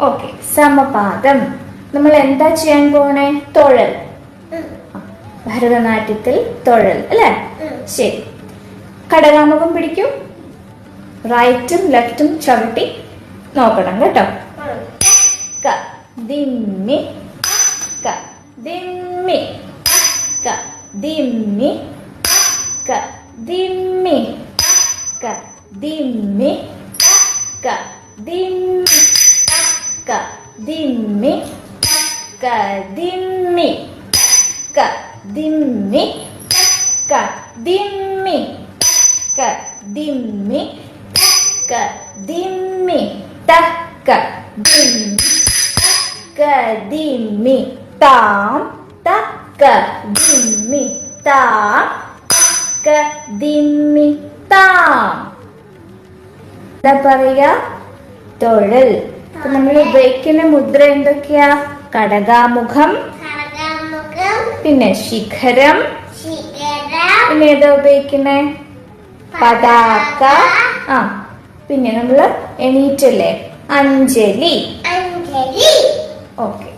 Okay സമപാദം. നമ്മൾ എന്താ ചെയ്യാൻ പോണേ? തൊഴൽ. ഭരതനാട്യത്തിൽ തൊഴൽ അല്ലേ? ശരി. കടകാമുഖം പിടിക്കും. റൈറ്റും ലെഫ്റ്റും ചവിട്ടി നോക്കണം കേട്ടോ. ക ദിമ്മി. ക ദിമ്മി. ക ദിമ്മി. ക ദിമ്മി. ക ദിമ്മി. ക ദിമ്മി. ക ദിമ്മി ക ദിമ്മി ക ദിമ്മി ക ദിമ്മി ക ദിമ്മി ക ദിമ്മി ത ക ദിമ്മി താം ത ക ദിമ്മി താം ക ദിമ്മി താം എന്താ പറയാ തൊഴൽ അപ്പൊ നമ്മൾ ഉപയോഗിക്കുന്ന മുദ്ര എന്തൊക്കെയാ? കടകാമുഖം പിന്നെ ശിഖരം പിന്നെ ഏതാ ഉപയോഗിക്കുന്നേ? പതാക ആ പിന്നെ നമ്മൾ എണീറ്റല്ലേ? അഞ്ജലി. ഓക്കെ.